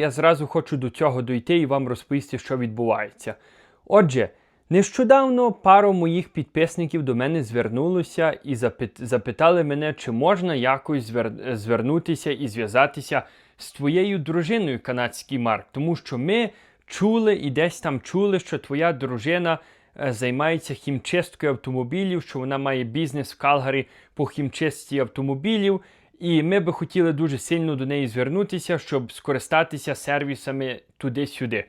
Я зразу хочу до цього дойти і вам розповісти, що відбувається. Отже, нещодавно пару моїх підписників до мене звернулося і запитали мене, чи можна якось звер- звернутися і зв'язатися з твоєю дружиною, канадський Марк, тому що ми чули і десь там чули, що твоя дружина е, займається хімчисткою автомобілів, що вона має бізнес в Калгарі по хімчистці автомобілів. І ми би хотіли дуже сильно до неї звернутися, щоб скористатися сервісами туди-сюди.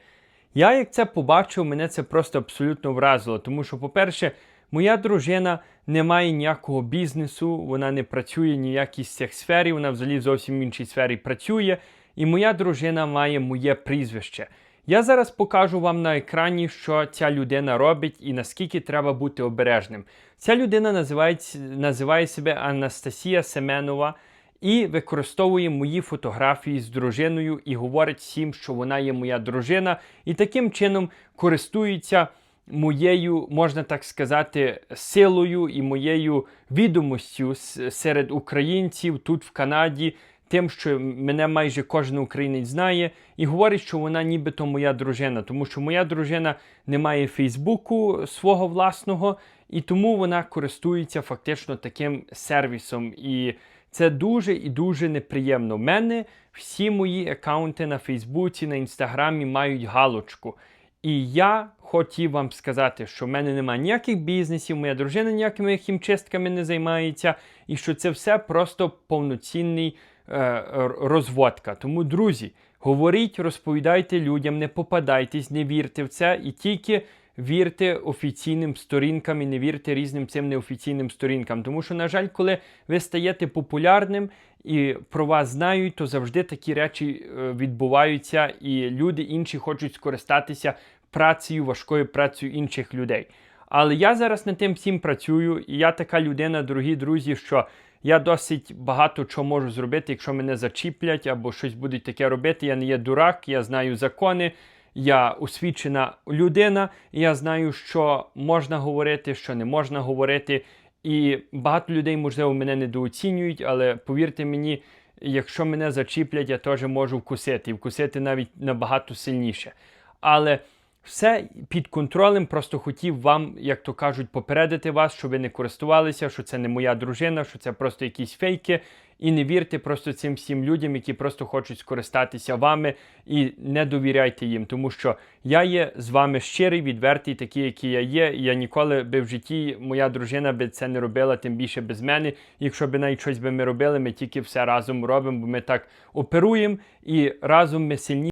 Я, як це побачив, мене це просто абсолютно вразило. Тому що, по-перше, моя дружина не має ніякого бізнесу, вона не працює ніякій з цих сфері, вона взагалі зовсім в іншій сфері працює. І моя дружина має моє прізвище. Я зараз покажу вам на екрані, що ця людина робить і наскільки треба бути обережним. Ця людина називається, називає себе Анастасія Семенова і використовує мої фотографії з дружиною і говорить всім, що вона є моя дружина, і таким чином користується моєю, можна так сказати, силою і моєю відомостю серед українців тут в Канаді. Тим, що мене майже кожен українець знає, і говорить, що вона нібито моя дружина, тому що моя дружина не має Фейсбуку свого власного, і тому вона користується фактично таким сервісом. І це дуже і дуже неприємно. У мене всі мої аккаунти на Фейсбуці, на Інстаграмі мають галочку. І я хотів вам сказати, що в мене немає ніяких бізнесів, моя дружина ніякими хімчистками не займається, і що це все просто повноцінний е, розводка. Тому, друзі, говоріть, розповідайте людям, не попадайтесь, не вірте в це і тільки вірте офіційним сторінкам і не вірте різним цим неофіційним сторінкам. Тому що, на жаль, коли ви стаєте популярним і про вас знають, то завжди такі речі е, відбуваються, і люди інші хочуть скористатися працею, важкою працею інших людей. Але я зараз над тим всім працюю, і я така людина, дорогі друзі, що я досить багато чого можу зробити, якщо мене зачіплять або щось будуть таке робити. Я не є дурак, я знаю закони, я освічена людина, я знаю, що можна говорити, що не можна говорити. І багато людей, можливо, мене недооцінюють, але повірте мені, якщо мене зачіплять, я теж можу вкусити, і вкусити навіть набагато сильніше. Але все під контролем, просто хотів вам, як то кажуть, попередити вас, щоб ви не користувалися, що це не моя дружина, що це просто якісь фейки. І не вірте просто цим всім людям, які просто хочуть скористатися вами, і не довіряйте їм, тому що я є з вами щирий, відвертий, такий, який я є. І я ніколи би в житті моя дружина би це не робила, тим більше без мене. Якщо б навіть щось би ми робили, ми тільки все разом робимо, бо ми так оперуємо і разом ми сильні.